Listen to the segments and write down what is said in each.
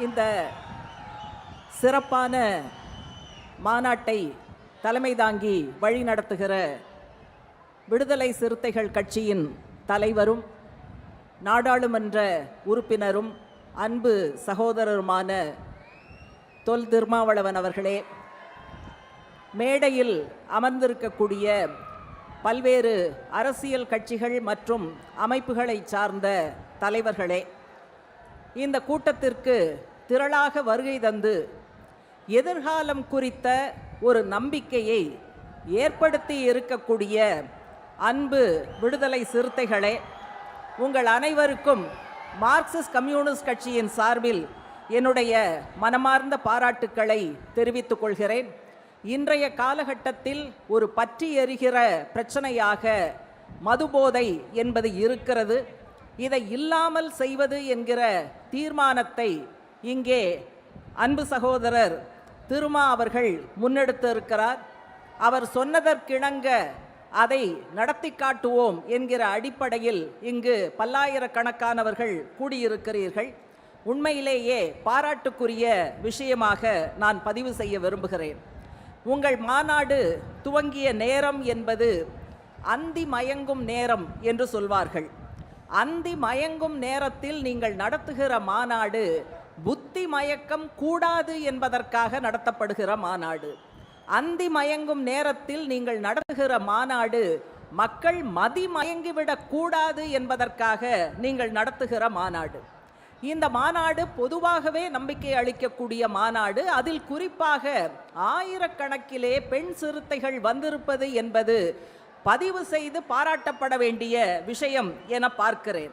இந்த சிறப்பான மாநாட்டை தலைமை தாங்கி வழிநடத்துகிற விடுதலை சிறுத்தைகள் கட்சியின் தலைவரும் நாடாளுமன்ற உறுப்பினரும் அன்பு சகோதரருமான தொல் திருமாவளவன் அவர்களே மேடையில் அமர்ந்திருக்கக்கூடிய பல்வேறு அரசியல் கட்சிகள் மற்றும் அமைப்புகளை சார்ந்த தலைவர்களே இந்த கூட்டத்திற்கு திரளாக வருகை தந்து எதிர்காலம் குறித்த ஒரு நம்பிக்கையை ஏற்படுத்தி இருக்கக்கூடிய அன்பு விடுதலை சிறுத்தைகளே உங்கள் அனைவருக்கும் மார்க்சிஸ்ட் கம்யூனிஸ்ட் கட்சியின் சார்பில் என்னுடைய மனமார்ந்த பாராட்டுக்களை தெரிவித்துக் கொள்கிறேன். இன்றைய காலகட்டத்தில் ஒரு பற்றி எறிகிற பிரச்சனையாக மதுபோதை என்பது இருக்கிறது. இதை இல்லாமல் செய்வது என்கிற தீர்மானத்தை இங்கே அன்பு சகோதரர் திருமா அவர்கள் முன்னெடுத்து இருக்கிறார். அவர் சொன்னதற்கிணங்க அதை நடத்தி காட்டுவோம் என்கிற அடிப்படையில் இங்கு பல்லாயிரக்கணக்கானவர்கள் கூடியிருக்கிறீர்கள். உண்மையிலேயே பாராட்டுக்குரிய விஷயமாக நான் பதிவு செய்ய விரும்புகிறேன். உங்கள் மாநாடு துவங்கிய நேரம் என்பது அந்தி மயங்கும் நேரம் என்று சொல்வார்கள். அந்தி மயங்கும் நேரத்தில் நீங்கள் நடத்துகிற மாநாடு புத்தி மயக்கம் கூடாது என்பதற்காக நடத்தப்படுகிற மாநாடு. அந்தி மயங்கும் நேரத்தில் நீங்கள் நடத்துகிற மாநாடு மக்கள் மதி மயங்கிவிடக் கூடாது என்பதற்காக நீங்கள் நடத்துகிற மாநாடு. இந்த மாநாடு பொதுவாகவே நம்பிக்கை அளிக்கக்கூடிய மாநாடு. அதில் குறிப்பாக ஆயிரக்கணக்கிலே பெண் சிறுத்தைகள் வந்திருப்பது என்பது பதிவு செய்து பாராட்டப்பட வேண்டிய விஷயம் என பார்க்கிறேன்.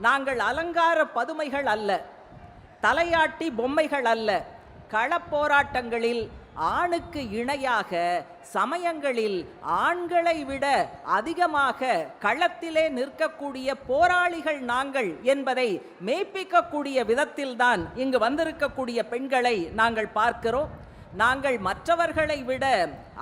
நாங்கள் அலங்கார பதுமைகள் அல்ல. தலையாட்டி பொம்மைகள் அல்ல. களப்போராட்டங்களில் ஆணுக்கு இணையாக சமயங்களில் ஆண்களை விட அதிகமாக களத்திலே நிற்கக்கூடிய போராளிகள் நாங்கள் என்பதை மெய்ப்பிக்கக்கூடிய விதத்தில்தான் இங்கு வந்திருக்கக்கூடிய பெண்களை நாங்கள் பார்க்கிறோம். நாங்கள் மற்றவர்களை விட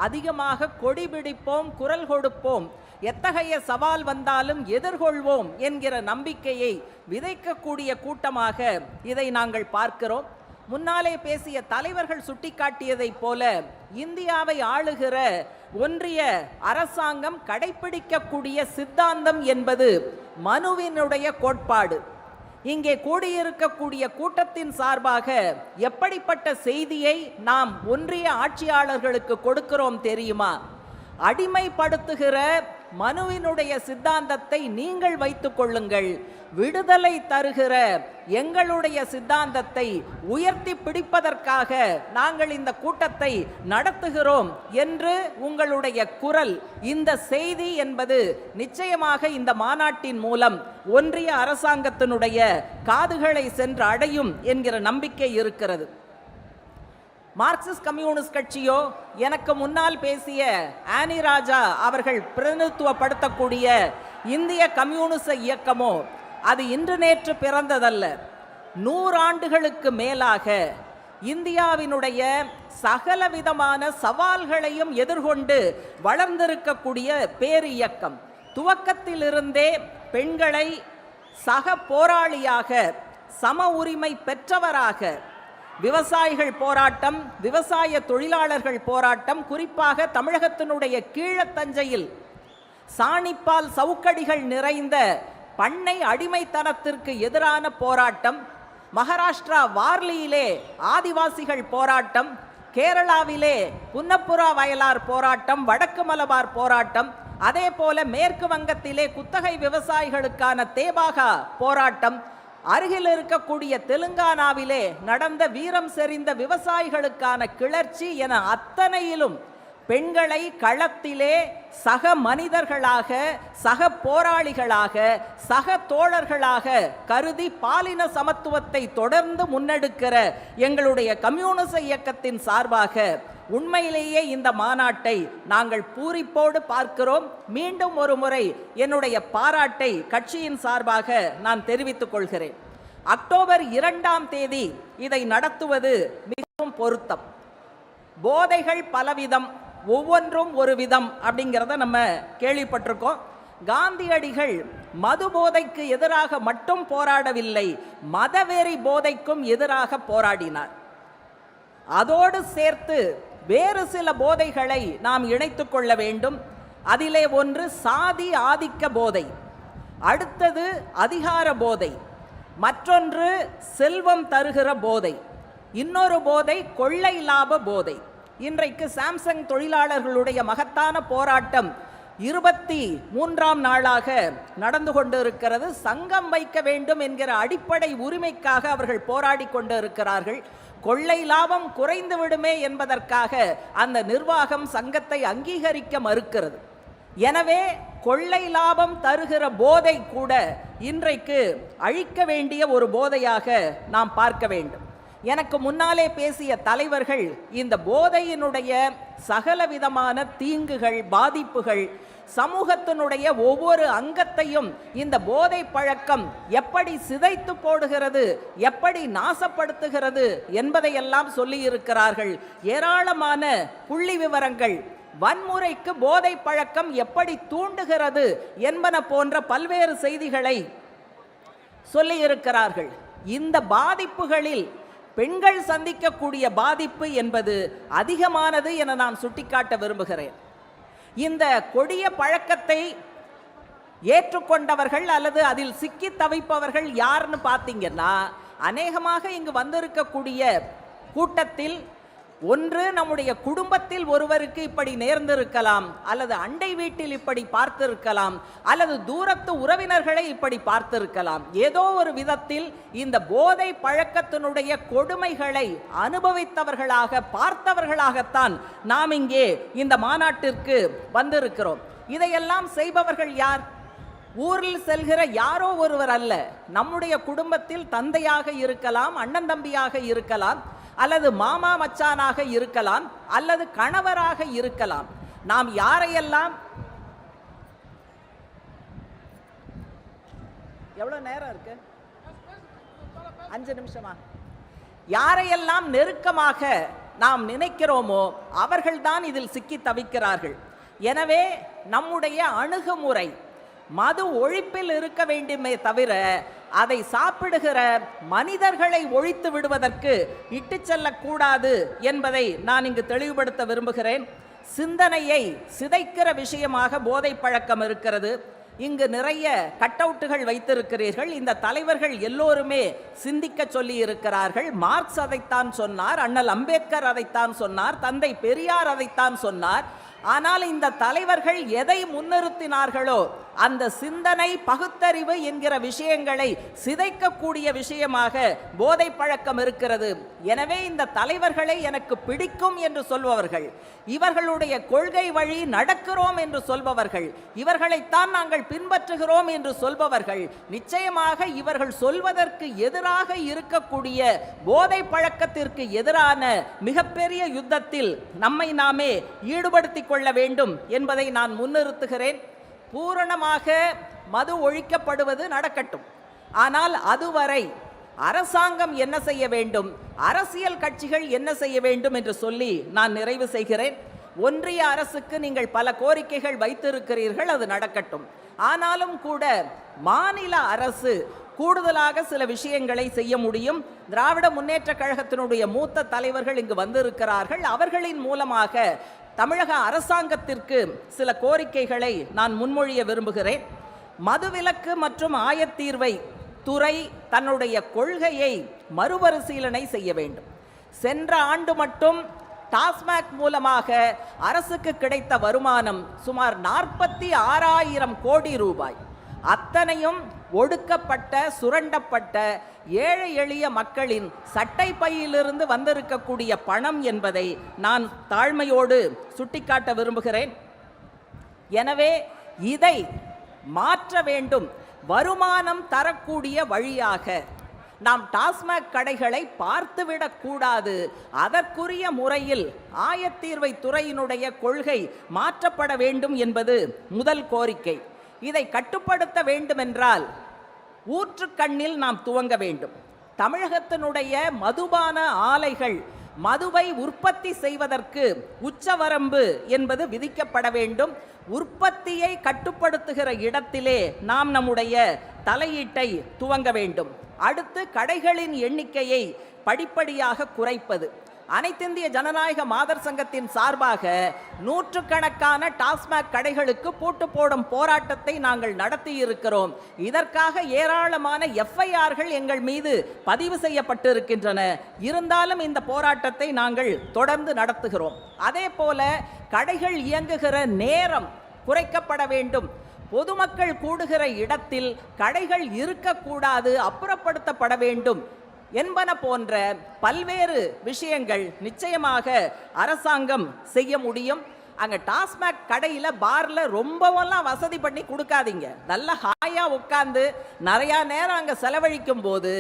அதிகமாக கொடி பிடிப்போம் குரல் கொடுப்போம். எத்தகைய சவால் வந்தாலும் எதிர்கொள்வோம் என்கிற நம்பிக்கையை விதைக்கக்கூடிய கூட்டமாக இதை நாங்கள் பார்க்கிறோம். முன்னாலே பேசிய தலைவர்கள் சுட்டிக்காட்டியதைப் போல இந்தியாவை ஆளுகிற ஒன்றிய அரசாங்கம் கடைபிடிக்கக்கூடிய சித்தாந்தம் என்பது மனுவினுடைய கோட்பாடு. இங்கே கூடியிருக்கக்கூடிய கூட்டத்தின் சார்பாக எப்படிப்பட்ட செய்தியை நாம் ஒன்றிய ஆட்சியாளர்களுக்கு கொடுக்கிறோம் தெரியுமா? அடிமைப்படுத்துகிற மனுவினுடைய சித்தாந்தத்தை நீங்கள் வைத்துக் கொள்ளுங்கள். விடுதலை தருகிற எங்களுடைய சித்தாந்தத்தை உயர்த்தி பிடிப்பதற்காக நாங்கள் இந்த கூட்டத்தை நடத்துகிறோம் என்று உங்களுடைய குரல் இந்த செய்தி என்பது நிச்சயமாக இந்த மாநாட்டின் மூலம் ஒன்றிய அரசாங்கத்தினுடைய காதுகளை சென்று அடையும் என்கிற நம்பிக்கை இருக்கிறது. மார்க்சிஸ்ட் கம்யூனிஸ்ட் கட்சியோ எனக்கு முன்னால் பேசிய ஆனி ராஜா அவர்கள் பிரதிநிதித்துவப்படுத்தக்கூடிய இந்திய கம்யூனிச இயக்கமோ அது இன்று நேற்று பிறந்ததல்ல. நூறாண்டுகளுக்கு மேலாக இந்தியாவினுடைய சகல விதமான சவால்களையும் எதிர்கொண்டு வளர்ந்திருக்கக்கூடிய பேர் இயக்கம். துவக்கத்திலிருந்தே பெண்களை சக போராளியாக சம உரிமை பெற்றவராக விவசாயிகள் போராட்டம் விவசாய தொழிலாளர்கள் போராட்டம் குறிப்பாக தமிழகத்தினுடைய கீழத்தஞ்சையில் சாணிப்பால் சவுக்கடிகள் நிறைந்த பண்ணை அடிமைத்தனத்திற்கு எதிரான போராட்டம் மகாராஷ்டிரா வார்லியிலே ஆதிவாசிகள் போராட்டம் கேரளாவிலே புன்னப்புரா வயலார் போராட்டம் வடக்கு மலபார் போராட்டம் அதே போல மேற்கு வங்கத்திலே குத்தகை விவசாயிகளுக்கான தேபாகா போராட்டம் அருகில் இருக்கக்கூடிய தெலுங்கானாவிலே நடந்த வீரம் செறிந்த விவசாயிகளுக்கான கிளர்ச்சி என அத்தனையிலும் பெண்களை களத்திலே சக மனிதர்களாக சக போராளிகளாக சக தோழர்களாக கருதி பாலின சமத்துவத்தை தொடர்ந்து முன்னெடுக்கிற எங்களுடைய கம்யூனிச இயக்கத்தின் சார்பாக உண்மையிலேயே இந்த மாநாட்டை நாங்கள் பூரிப்போடு பார்க்கிறோம். மீண்டும் ஒரு முறை என்னுடைய பாராட்டை கட்சியின் சார்பாக நான் தெரிவித்துக் கொள்கிறேன். அக்டோபர் இரண்டாம் தேதி இதை நடத்துவது மிகவும் பொருத்தம். போதைகள் பலவிதம் ஒவ்வொன்றும் ஒரு விதம் அப்படிங்கிறத நம்ம கேள்விப்பட்டிருக்கோம். காந்தியடிகள் மது போதைக்கு எதிராக மட்டும் போராடவில்லை மதவெறி போதைக்கும் எதிராக போராடினார். அதோடு சேர்த்து வேறு சில போதைகளை நாம் இணைத்து கொள்ள வேண்டும். அதிலே ஒன்று சாதி ஆதிக்க போதை அடுத்தது அதிகார போதை மற்றொன்று செல்வம் தருகிற போதை இன்னொரு போதை கொள்ளை லாப போதை. இன்றைக்கு சாம்சங் தொழிலாளர்களுடைய மகத்தான போராட்டம் இருபத்தி மூன்றாம் நாளாக நடந்து கொண்டு இருக்கிறது சங்கம் வைக்க வேண்டும் என்கிற அடிப்படை உரிமைக்காக அவர்கள் போராடி கொண்டிருக்கிறார்கள். கொள்ளை லாபம் குறைந்து விடுமே என்பதற்காக அந்த நிர்வாகம் சங்கத்தை அங்கீகரிக்க மறுக்கிறது. எனவே கொள்ளை லாபம் தருகிற போதை கூட இன்றைக்கு அழிக்க வேண்டிய ஒரு போதையாக நாம் பார்க்க வேண்டும். எனக்கு முன்னாலே பேசிய தலைவர்கள் இந்த போதையினுடைய சகலவிதமான தீங்குகள் பாதிப்புகள் சமூகத்தினுடைய ஒவ்வொரு அங்கத்தையும் இந்த போதை பழக்கம் எப்படி சிதைத்து போடுகிறது எப்படி நாசப்படுத்துகிறது என்பதையெல்லாம் சொல்லியிருக்கிறார்கள். ஏராளமான புள்ளி விவரங்கள் வன்முறைக்கு போதை பழக்கம் எப்படி தூண்டுகிறது என்பன போன்ற பல்வேறு செய்திகளை சொல்லியிருக்கிறார்கள். இந்த பாதிப்புகளில் பெண்கள் சந்திக்கக்கூடிய பாதிப்பு என்பது அதிகமானது என நான் சுட்டிக்காட்ட விரும்புகிறேன். இந்த கொடிய பழக்கத்தை ஏற்றுக்கொண்டவர்கள் அல்லது அதில் சிக்கி தவிப்பவர்கள் யாருன்னு பார்த்தீங்கன்னா அநேகமாக இங்கு வந்திருக்கக்கூடிய கூட்டத்தில் ஒன்று நம்முடைய குடும்பத்தில் ஒருவருக்கு இப்படி நேர்ந்திருக்கலாம் அல்லது அண்டை வீட்டில் இப்படி பார்த்திருக்கலாம் அல்லது தூரத்து உறவினர்களை இப்படி பார்த்திருக்கலாம். ஏதோ ஒரு விதத்தில் இந்த போதை பழக்கத்தினுடைய கொடுமைகளை அனுபவித்தவர்களாக பார்த்தவர்களாகத்தான் நாம் இங்கே இந்த மாநாட்டிற்கு வந்திருக்கிறோம். இதையெல்லாம் செய்பவர்கள் யார்? ஊரில் செல்கிற யாரோ ஒருவர் அல்ல. நம்முடைய குடும்பத்தில் தந்தையாக இருக்கலாம் அண்ணன் தம்பியாக இருக்கலாம். அல்லது மாமா மச்சானாக இருக்கலாம் அல்லது கணவராக இருக்கலாம். நாம் யாரையெல்லாம் எவ்வளவு நேரம் இருக்கு? அஞ்சு நிமிஷமா? யாரையெல்லாம் நெருக்கமாக நாம் நினைக்கிறோமோ அவர்கள்தான் இதில் சிக்கி தவிக்கிறார்கள். எனவே நம்முடைய அணுகுமுறை மது ஒழிப்பில் இருக்க வேண்டுமே தவிர அதை சாப்பிடுகிற மனிதர்களை ஒழித்து விடுவதற்கு இட்டு செல்லக்கூடாது என்பதை நான் இங்கு தெளிவுபடுத்த விரும்புகிறேன். சிந்தனையை சிதைக்கிற விஷயமாக போதை பழக்கம் இருக்கிறது. இங்கு நிறைய கட்டவுட்டுகள் வைத்திருக்கிறீர்கள். இந்த தலைவர்கள் எல்லோருமே சிந்திக்க சொல்லி இருக்கிறார்கள் மார்க்ஸ் அதைத்தான் சொன்னார் அண்ணல் அம்பேத்கர் அதைத்தான் சொன்னார் தந்தை பெரியார் அதைத்தான் சொன்னார். ஆனால் இந்த தலைவர்கள் எதை முன்னிறுத்தினார்களோ அந்த சிந்தனை பகுத்தறிவு என்கிற விஷயங்களை சிதைக்கக்கூடிய விஷயமாக போதை பழக்கம் இருக்கிறது. எனவே இந்த தலைவர்களை எனக்கு பிடிக்கும் என்று சொல்பவர்கள். இவர்களுடைய கொள்கை வழி நடக்கிறோம் என்று சொல்பவர்கள். இவர்களைத்தான் நாங்கள் பின்பற்றுகிறோம் என்று சொல்பவர்கள். நிச்சயமாக இவர்கள் சொல்வதற்கு எதிராக இருக்கக்கூடிய போதை பழக்கத்திற்கு எதிரான மிகப்பெரிய யுத்தத்தில் நம்மை நாமே ஈடுபடுத்திக் கொள்ள வேண்டும் என்பதை நான் முன்னிறுத்துகிறேன். பூரணமாக மது ஒழிக்கப்படுவது நடக்கட்டும். ஆனால் அதுவரை அரசாங்கம் என்ன செய்ய வேண்டும்? அரசியல் கட்சிகள் என்ன செய்ய வேண்டும் என்று சொல்லி நான் நிறைவு செய்கிறேன். ஒன்றிய அரசுக்கு நீங்கள் பல கோரிக்கைகள் வைத்திருக்கிறீர்கள் அது நடக்கட்டும். ஆனாலும் கூட மாநில அரசு கூடுதலாக சில விஷயங்களை செய்ய முடியும். திராவிட முன்னேற்ற கழகத்தினுடைய மூத்த தலைவர்கள் இங்கு வந்திருக்கிறார்கள். அவர்களின் மூலமாக தமிழக அரசாங்கத்திற்கு சில கோரிக்கைகளை நான் முன்மொழிய விரும்புகிறேன். மதுவிலக்கு மற்றும் ஆயத்தீர்வை துறை தன்னுடைய கொள்கையை மறுபரிசீலனை செய்ய வேண்டும். சென்ற ஆண்டு மட்டும் டாஸ்மாக் மூலமாக அரசுக்கு கிடைத்த வருமானம் சுமார் நாற்பத்தி ஆறாயிரம் கோடி ரூபாய். அத்தனையும் ஒடுக்கப்பட்ட சுரண்டப்பட்ட ஏழை எளிய மக்களின் சட்டை பையிலிருந்து வந்திருக்கக்கூடிய பணம் என்பதை நான் தாழ்மையோடு சுட்டிக்காட்ட விரும்புகிறேன். எனவே இதை மாற்ற வேண்டும். வருமானம் தரக்கூடிய வழியாக. நாம் டாஸ்மாக் கடைகளை பார்த்துவிடக்கூடாது அதற்குரிய முறையில் ஆயத்தீர்வை துறையினுடைய கொள்கை மாற்றப்பட வேண்டும் என்பது முதல் கோரிக்கை. இதை கட்டுப்படுத்த வேண்டுமென்றால் ஊற்றுக்கண்ணில் நாம் துவங்க வேண்டும். தமிழகத்தினுடைய மதுபான ஆலைகள் மதுவை உற்பத்தி செய்வதற்கு உச்சவரம்பு என்பது விதிக்கப்பட வேண்டும். உற்பத்தியை கட்டுப்படுத்துகிற இடத்திலே நாம் நம்முடைய தலையீட்டை துவங்க வேண்டும். அடுத்து கடைகளின் எண்ணிக்கையை படிப்படியாக குறைப்பது. அனைத்திந்திய ஜனநாயக மாதர் சங்கத்தின் சார்பாக நூற்றுக்கணக்கான டாஸ்மாக் கடைகளுக்கு பூட்டு போடும் போராட்டத்தை நாங்கள் நடத்தி இருக்கிறோம் இதற்காக ஏராளமான எஃப்ஐஆர்கள் எங்கள் மீது பதிவு செய்யப்பட்டிருக்கின்றன. இருந்தாலும் இந்த போராட்டத்தை நாங்கள் தொடர்ந்து நடத்துகிறோம். அதே போல கடைகள் இயங்குகிற நேரம் குறைக்கப்பட வேண்டும். பொதுமக்கள் கூடுகிற இடத்தில் கடைகள் இருக்கக்கூடாது அப்புறப்படுத்தப்பட வேண்டும். என்பன போன்ற பல்வேறு விஷயங்கள் நிச்சயமாக அரசாங்கம் செய்ய முடியும். அங்கே டாஸ்மாக் கடையில் பார்ல ரொம்பவெல்லாம் வசதி பண்ணி கொடுக்காதீங்க. நல்ல ஹாயாக உட்காந்து நிறையா நேரம் அங்கே செலவழிக்கும் போது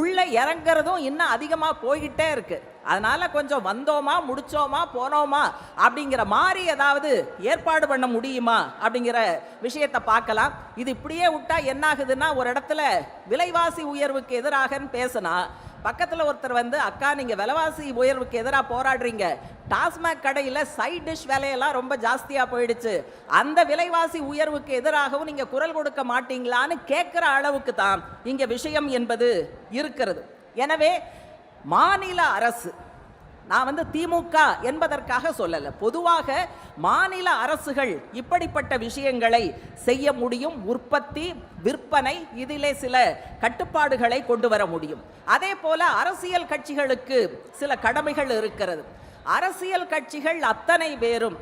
உள்ளே இறங்குறதும் இன்னும் அதிகமாக போய்கிட்டே இருக்குது அதனால் கொஞ்சம் வந்தோமா முடிச்சோமா போனோமா அப்படிங்கிற மாதிரி ஏதாவது ஏற்பாடு பண்ண முடியுமா அப்படிங்கிற விஷயத்தை பார்க்கலாம். இது இப்படியே விட்டால் என்ன ஆகுதுன்னா ஒரு இடத்துல விலைவாசி உயர்வுக்கு எதிராகன்னு பேசினா பக்கத்தில் ஒருத்தர் வந்து அக்கா நீங்கள் விலைவாசி உயர்வுக்கு எதிராக போராடுறீங்க. டாஸ்மாக் கடையில் சைட் டிஷ் விலையெல்லாம் ரொம்ப ஜாஸ்தியாக போயிடுச்சு. அந்த விலைவாசி உயர்வுக்கு எதிராகவும் நீங்கள் குரல் கொடுக்க மாட்டீங்களான்னு கேட்குற அளவுக்கு தான் இங்கே விஷயம் என்பது இருக்கிறது. எனவே மாநில அரசு நான் வந்து திமுக என்பதற்காக சொல்லலை. பொதுவாக மாநில அரசுகள் இப்படிப்பட்ட விஷயங்களை செய்ய முடியும். உற்பத்தி விற்பனை இதிலே சில கட்டுப்பாடுகளை கொண்டு வர முடியும். அதே போல அரசியல் கட்சிகளுக்கு சில கடமைகள் இருக்கிறது. அரசியல் கட்சிகள் அத்தனை பேரும்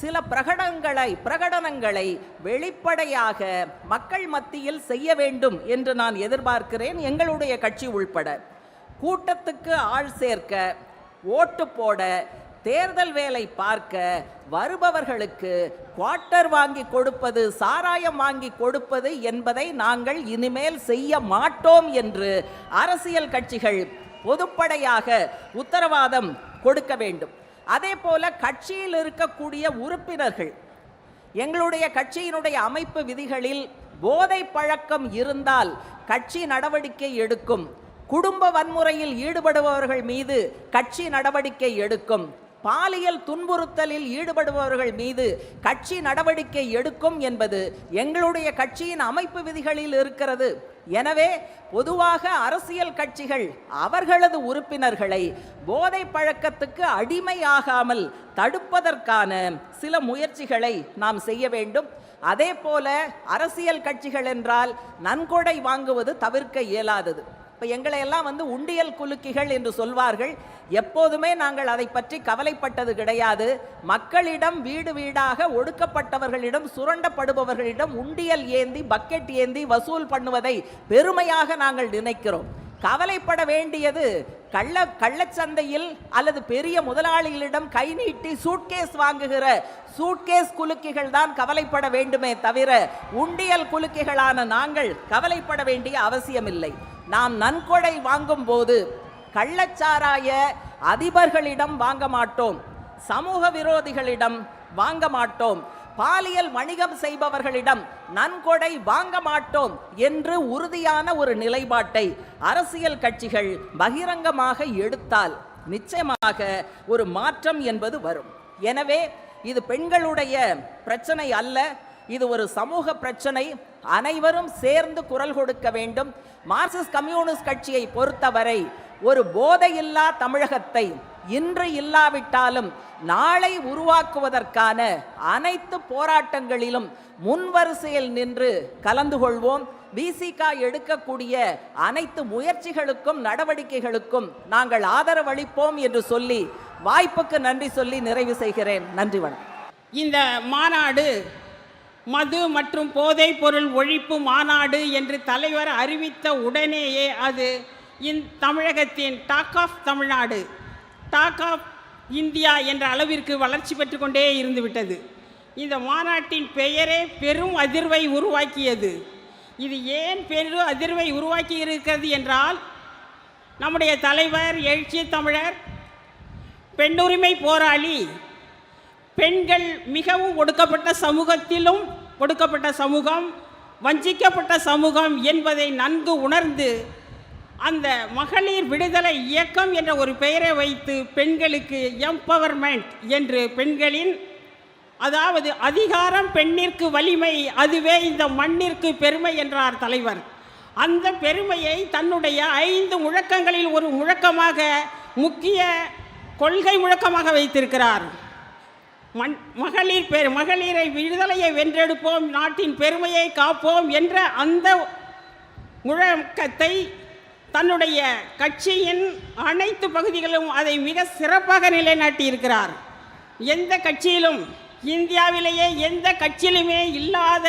சில பிரகடனங்களை பிரகடனங்களை வெளிப்படையாக மக்கள் மத்தியில் செய்ய வேண்டும் என்று நான் எதிர்பார்க்கிறேன். எங்களுடைய கட்சி உள்பட. கூட்டத்துக்கு ஆள் சேர்க்க ஓட்டு போட தேர்தல் வேலை பார்க்க வருபவர்களுக்கு குவார்ட்டர் வாங்கி கொடுப்பது சாராயம் வாங்கி கொடுப்பது என்பதை நாங்கள் இனிமேல் செய்ய மாட்டோம் என்று அரசியல் கட்சிகள் பொதுப்படையாக உத்தரவாதம் கொடுக்க வேண்டும். அதே போல கட்சியில் இருக்கக்கூடிய உறுப்பினர்கள் எங்களுடைய கட்சியினுடைய அமைப்பு விதிகளில் போதை பழக்கம் இருந்தால் கட்சி நடவடிக்கை எடுக்கும். குடும்ப வன்முறையில் ஈடுபடுபவர்கள் மீது கட்சி நடவடிக்கை எடுக்கும். பாலியல் துன்புறுத்தலில் ஈடுபடுபவர்கள் மீது கட்சி நடவடிக்கை எடுக்கும் என்பது எங்களுடைய கட்சியின் அமைப்பு விதிகளில் இருக்கிறது. எனவே பொதுவாக அரசியல் கட்சிகள் அவர்களது உறுப்பினர்களை போதை பழக்கத்துக்கு அடிமையாகாமல் தடுப்பதற்கான சில முயற்சிகளை நாம் செய்ய வேண்டும். அதே போல அரசியல் கட்சிகள் என்றால் நன்கொடை வாங்குவது தவிர்க்க இயலாதது. இப்போ எங்களை எல்லாம் வந்து உண்டியல் குலுக்கிகள் என்று சொல்வார்கள் எப்போதுமே நாங்கள் அதை பற்றி கவலைப்பட்டது கிடையாது. மக்களிடம் வீடு வீடாக ஒடுக்கப்பட்டவர்களிடம் சுரண்டப்படுபவர்களிடம் உண்டியல் ஏந்தி பக்கெட் ஏந்தி வசூல் பண்ணுவதை பெருமையாக நாங்கள் நினைக்கிறோம். கவலைப்பட வேண்டியது கள்ள கள்ளச்சந்தையில் அல்லது பெரிய முதலாளிகளிடம் கை நீட்டி சூட்கேஸ் வாங்குகிற சூட்கேஸ் குலுக்கிகள் தான் கவலைப்பட வேண்டுமே தவிர உண்டியல் குலுக்கிகளான நாங்கள் கவலைப்பட வேண்டிய அவசியமில்லை. நாம் நன்கொடை வாங்கும் போது கள்ளச்சாராய அதிபர்களிடம் வாங்க மாட்டோம் சமூக விரோதிகளிடம் வாங்க மாட்டோம் பாலியல் வணிகம் செய்பவர்களிடம் நன்கொடை வாங்க மாட்டோம் என்று உறுதியான ஒரு நிலைப்பாட்டை அரசியல் கட்சிகள் பகிரங்கமாக எடுத்தால் நிச்சயமாக ஒரு மாற்றம் என்பது வரும். எனவே இது பெண்களுடைய பிரச்சனை அல்ல இது ஒரு சமூக பிரச்சனை அனைவரும் சேர்ந்து குரல் கொடுக்க வேண்டும். மார்க்சிஸ்ட் கம்யூனிஸ்ட் கட்சியை பொறுத்தவரை ஒரு போதையில்லா தமிழகத்தை இன்று இல்லாவிட்டாலும் நாளை உருவாக்குவதற்கான அனைத்து போராட்டங்களிலும் முன்வரிசையில் நின்று கலந்து கொள்வோம். விசிகா எடுக்கக்கூடிய அனைத்து முயற்சிகளுக்கும் நடவடிக்கைகளுக்கும் நாங்கள் ஆதரவளிப்போம் என்று சொல்லி வாய்ப்புக்கு நன்றி சொல்லி நிறைவு செய்கிறேன். நன்றி வணக்கம். இந்த மாநாடு மது மற்றும் போதைப் பொருள் ஒழிப்பு மாநாடு என்று தலைவர் அறிவித்த உடனேயே அது இந் தமிழகத்தின் talk of Tamil Nadu talk of India என்ற அளவிற்கு வளர்ச்சி பெற்று கொண்டே இருந்துவிட்டது. இந்த மாநாட்டின் பெயரே பெரும் அதிர்வை உருவாக்கியது. இது ஏன் பெரும் அதிர்வை உருவாக்கி இருக்கிறது என்றால் நம்முடைய தலைவர் எழுச்சி தமிழர் பெண்ணுரிமை போராளி பெண்கள் மிகவும் ஒடுக்கப்பட்ட சமூகத்திலும் ஒடுக்கப்பட்ட சமூகம் வஞ்சிக்கப்பட்ட சமூகம் என்பதை நன்கு உணர்ந்து அந்த மகளிர் விடுதலை இயக்கம் என்ற ஒரு பெயரை வைத்து பெண்களுக்கு எம்பவர்மெண்ட் என்று பெண்களின் அதாவது அதிகாரம் பெண்ணிற்கு வலிமை அதுவே இந்த மண்ணிற்கு பெருமை என்றார் தலைவர். அந்த பெருமையை தன்னுடைய ஐந்து முழக்கங்களில் ஒரு முழக்கமாக முக்கிய கொள்கை முழக்கமாக வைத்திருக்கிறார். மண் மகளிர் பெரு மகளிரை விடுதலையை வென்றெடுப்போம் நாட்டின் பெருமையை காப்போம் என்ற அந்த முழக்கத்தை தன்னுடைய கட்சியின் அனைத்து பகுதிகளும் அதை மிக சிறப்பாக நிலைநாட்டியிருக்கிறார். எந்த கட்சியிலும் இந்தியாவிலேயே எந்த கட்சியிலுமே இல்லாத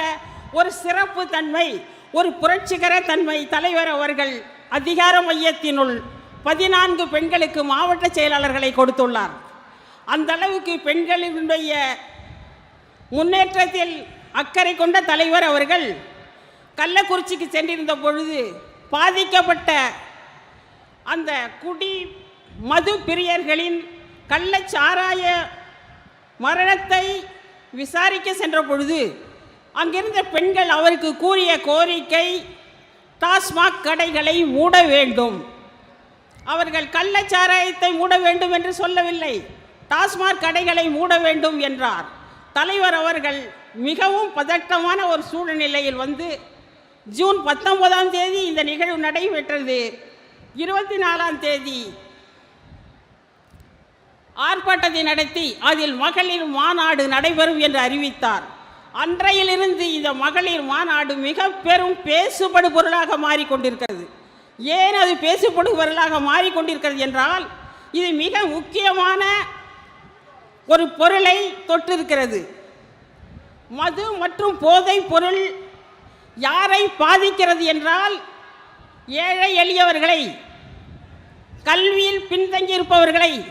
ஒரு சிறப்பு தன்மை ஒரு புரட்சிகர தன்மை தலைவர் அவர்கள் அதிகார மையத்தினுள் பதினான்கு பெண்களுக்கு மாவட்ட செயலாளர்களை கொடுத்துள்ளார். அந்த அளவுக்கு பெண்களினுடைய முன்னேற்றத்தில் அக்கறை கொண்ட தலைவர் அவர்கள் கள்ளக்குறிச்சிக்கு சென்றிருந்த பொழுது பாதிக்கப்பட்ட அந்த குடி மது பிரியர்களின் கள்ளச்சாராய மரணத்தை விசாரிக்க சென்ற பொழுது அங்கிருந்த பெண்கள் அவருக்கு கூறிய கோரிக்கை டாஸ்மாக் கடைகளை மூட வேண்டும். அவர்கள் கள்ளச்சாராயத்தை மூட வேண்டும் என்று சொல்லவில்லை. டாஸ்மாக் கடைகளை மூட வேண்டும் என்றார். தலைவர் அவர்கள் மிகவும் பதட்டமான ஒரு சூழ்நிலையில் வந்து ஜூன் பத்தொன்பதாம் தேதி இந்த நிகழ்வு நடைபெற்றது. இருபத்தி நாலாம் தேதி ஆர்ப்பாட்டத்தை நடத்தி அதில் மகளிர் மாநாடு நடைபெறும் என்று அறிவித்தார். அன்றையிலிருந்து இந்த மகளிர் மாநாடு மிக பெரும் பேசுபடு பொருளாக மாறிக்கொண்டிருக்கிறது. ஏன் அது பேசுபடு பொருளாக மாறிக்கொண்டிருக்கிறது என்றால் இது மிக முக்கியமான ஒரு பொருளை தொட்டிருக்கிறது. மது மற்றும் போதை பொருள் யாரை பாதிக்கிறது என்றால் ஏழை எளியவர்களை கல்வியில் பின்தங்கி இருப்பவர்களை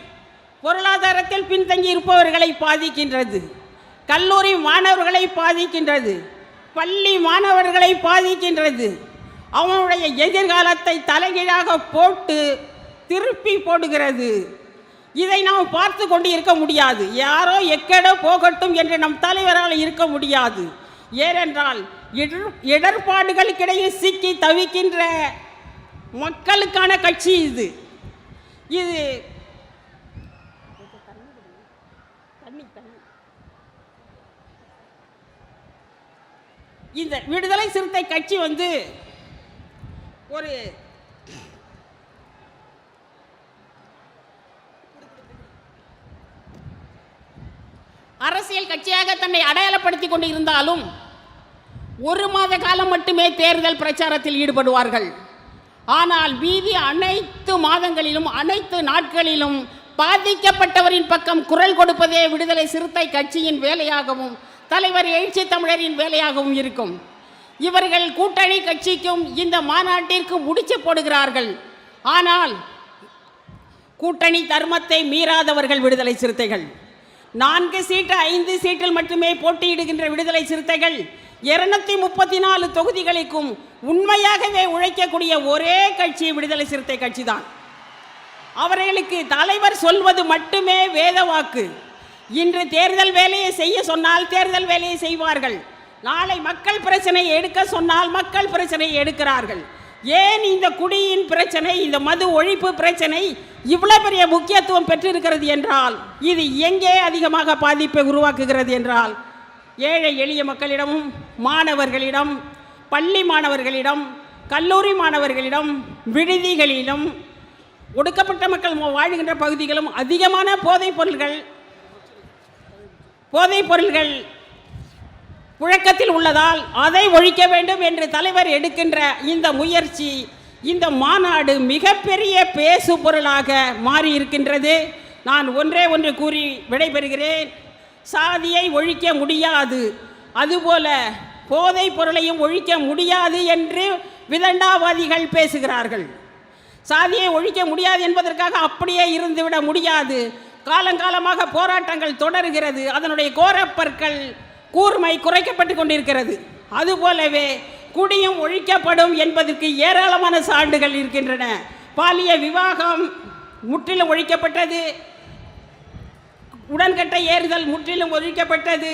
பொருளாதாரத்தில் பின்தங்கி இருப்பவர்களை பாதிக்கின்றது. கல்லூரி மாணவர்களை பாதிக்கின்றது. பள்ளி மாணவர்களை பாதிக்கின்றது. அவனுடைய எதிர்காலத்தை தலைகீழாக போட்டு திருப்பி போடுகிறது. இதை நாம் பார்த்து கொண்டு இருக்க முடியாது. யாரோ எக்கேடோ போகட்டும் என்று நம் தலைவரால் இருக்க முடியாது. ஏனென்றால் இடர் இடர்பாடுகளுக்கிடையே சிக்கி தவிக்கின்ற மக்களுக்கான கட்சி இது. இது இந்த விடுதலை சிறுத்தை கட்சி வந்து ஒரு அரசியல் கட்சியாக தன்னை அடையாளப்படுத்திக் கொண்டு இருந்தாலும் ஒரு மாத காலம் மட்டுமே தேர்தல் பிரச்சாரத்தில் ஈடுபடுவார்கள். ஆனால் மீதி அனைத்து மாதங்களிலும் அனைத்து நாட்களிலும் பாதிக்கப்பட்டவரின் பக்கம் குரல் கொடுப்பதே விடுதலை சிறுத்தை கட்சியின் வேலையாகவும் தலைவர் எழுச்சி தமிழரின் வேலையாகவும் இருக்கும். இவர்கள் கூட்டணி கட்சிக்கும் இந்த மாநாட்டிற்கு முடிச்சு போடுகிறார்கள். ஆனால் கூட்டணி தர்மத்தை மீறாதவர்கள் விடுதலை சிறுத்தைகள். நான்கு சீட்டு ஐந்து சீட்டில் மட்டுமே போட்டியிடுகின்ற விடுதலை சிறுத்தைகள் இருநூத்தி முப்பத்தி நாலு தொகுதிகளுக்கும் உண்மையாகவே உழைக்கக்கூடிய ஒரே கட்சி விடுதலை சிறுத்தை கட்சி தான் அவர்களுக்கு தலைவர் சொல்வது மட்டுமே வேத வாக்கு இன்று தேர்தல் வேலையை செய்ய சொன்னால் தேர்தல் வேலையை செய்வார்கள். நாளை மக்கள் பிரச்சனையை எடுக்க சொன்னால் மக்கள் பிரச்சனையை எடுக்கிறார்கள். ஏன் இந்த குடியின் பிரச்சனை இந்த மது ஒழிப்பு பிரச்சனை இவ்வளவு பெரிய முக்கியத்துவம் பெற்றிருக்கிறது என்றால் இது எங்கே அதிகமாக பாதிப்பை உருவாக்குகிறது என்றால் ஏழை எளிய மக்களிடமும் மாணவர்களிடம் பள்ளி மாணவர்களிடம் கல்லூரி மாணவர்களிடம் விடுதிகளிலும் ஒடுக்கப்பட்ட மக்கள் வாழ்கின்ற பகுதிகளும் அதிகமான போதைப் பொருள்கள் போதைப் பொருள்கள் புழக்கத்தில் உள்ளதால் அதை ஒழிக்க வேண்டும் என்று தலைவர் எடுக்கின்ற இந்த முயற்சி இந்த மாநாடு மிகப்பெரிய பேசு பொருளாக மாறி இருக்கின்றது நான் ஒன்றே ஒன்று கூறி விடைபெறுகிறேன். சாதியை ஒழிக்க முடியாது. அதுபோல போதைப் பொருளையும் ஒழிக்க முடியாது என்று விதண்டாவாதிகள் பேசுகிறார்கள். சாதியை ஒழிக்க முடியாது என்பதற்காக அப்படியே இருந்துவிட முடியாது. காலங்காலமாக போராட்டங்கள் தொடர்கிறது. அதனுடைய கோரப்பற்கள் கூர்மை குறைக்கப்பட்டு கொண்டிருக்கிறது. அதுபோலவே குடியும் ஒழிக்கப்படும் என்பதற்கு ஏராளமான சான்றுகள் இருக்கின்றன. பாலிய விவாகம் முற்றிலும் ஒழிக்கப்பட்டது. உடன்கட்டை ஏறுதல் முற்றிலும் ஒழிக்கப்பட்டது.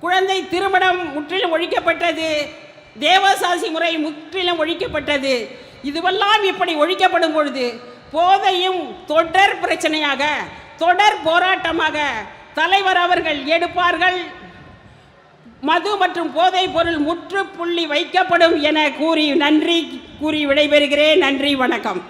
குழந்தை திருமணம் முற்றிலும் ஒழிக்கப்பட்டது. தேவசாசி முறை முற்றிலும் ஒழிக்கப்பட்டது. இதுவெல்லாம் இப்படி ஒழிக்கப்படும் பொழுது போதையும் தொடர் பிரச்சனையாக தொடர் போராட்டமாக தலைவர் அவர்கள் எடுப்பார்கள். மது மற்றும் போதைப் பொருள் முற்றுப்புள்ளி வைக்கப்படும் என கூறி நன்றி கூறி விடைபெறுகிறேன். நன்றி வணக்கம்.